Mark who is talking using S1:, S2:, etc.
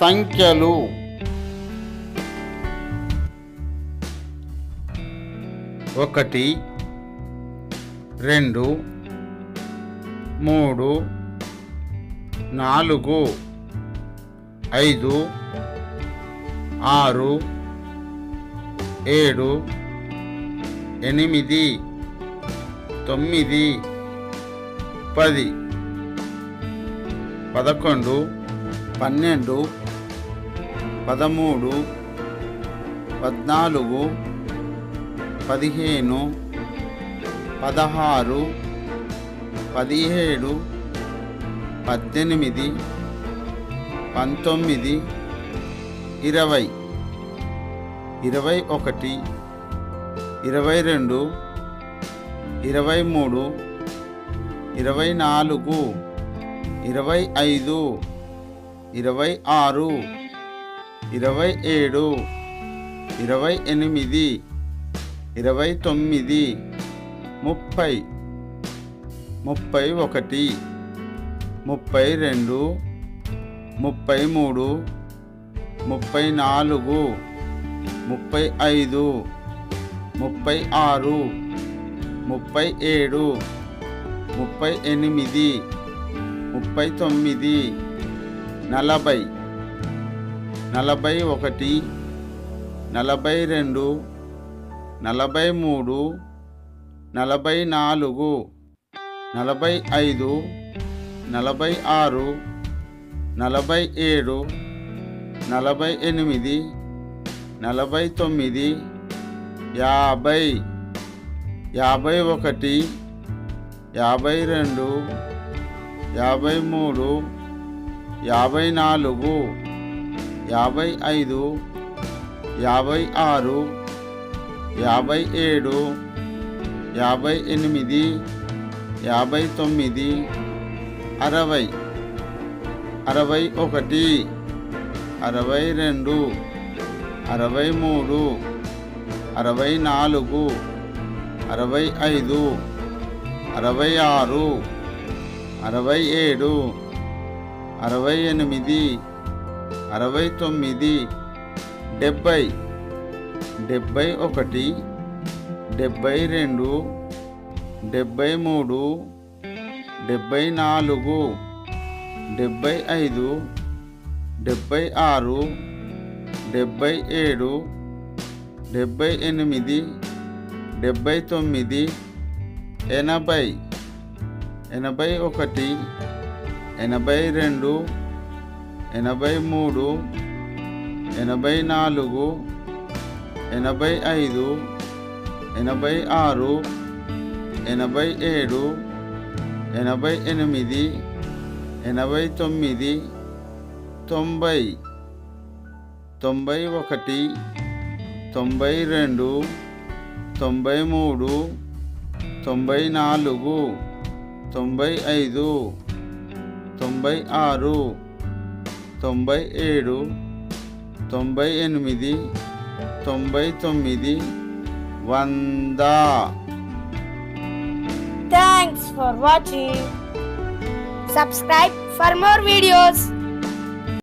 S1: సంఖ్యలు. ఒకటి రెండు మూడు నాలుగు ఐదు ఆరు ఏడు ఎనిమిది తొమ్మిది పది పదకొండు పన్నెండు పదమూడు పద్నాలుగు పదిహేను పదహారు పదిహేడు పద్దెనిమిది పంతొమ్మిది ఇరవై. ఇరవై ఒకటి ఇరవై రెండు ఇరవై మూడు ఇరవై నాలుగు ఇరవై ఐదు ఇరవై ఆరు. ఇరవై ఏడు ఇరవై ఎనిమిది ఇరవై తొమ్మిది ముప్పై ముప్పై ఒకటి ముప్పై రెండు ముప్పై మూడు ముప్పై నాలుగు ముప్పై ఐదు ముప్పై ఆరు ముప్పై ఏడు ముప్పై ఎనిమిది ముప్పై తొమ్మిది నలభై. నలభై ఒకటి నలభై రెండు నలభై మూడు నలభై నాలుగు నలభై ఐదు నలభై ఆరు నలభై ఏడు నలభై ఎనిమిది నలభై తొమ్మిది యాభై యాభై ఒకటి యాభై రెండు యాభై మూడు యాభై నాలుగు యాభై ఐదు యాభై ఆరు యాభై ఏడు యాభై ఎనిమిది యాభై తొమ్మిది అరవై అరవై ఒకటి అరవై రెండు అరవై మూడు అరవై నాలుగు అరవై ఐదు అరవై ఆరు అరవై ఏడు అరవై ఎనిమిది అరవై తొమ్మిది డెబ్భై డెబ్భై ఒకటి డెబ్భై రెండు డెబ్భై మూడు డెబ్భై నాలుగు డెబ్భై ఐదు డెబ్భై ఆరు డెబ్భై ఏడు డెబ్భై ఎనిమిది డెబ్భై తొమ్మిది ఎనభై ఎనభై ఒకటి ఎనభై రెండు ఎనభై మూడు ఎనభై నాలుగు ఎనభై ఐదు ఎనభై ఆరు ఎనభై ఏడు ఎనభై ఎనిమిది ఎనభై తొమ్మిది తొంభై తొంభై ఒకటి తొంభై రెండు తొంభై మూడు తొంభై నాలుగు తొంభై ఐదు తొంభై ఆరు తొంభై ఏడు తొంభై ఎనిమిది తొంభై తొమ్మిది వంద.
S2: Thanks for watching subscribe for more videos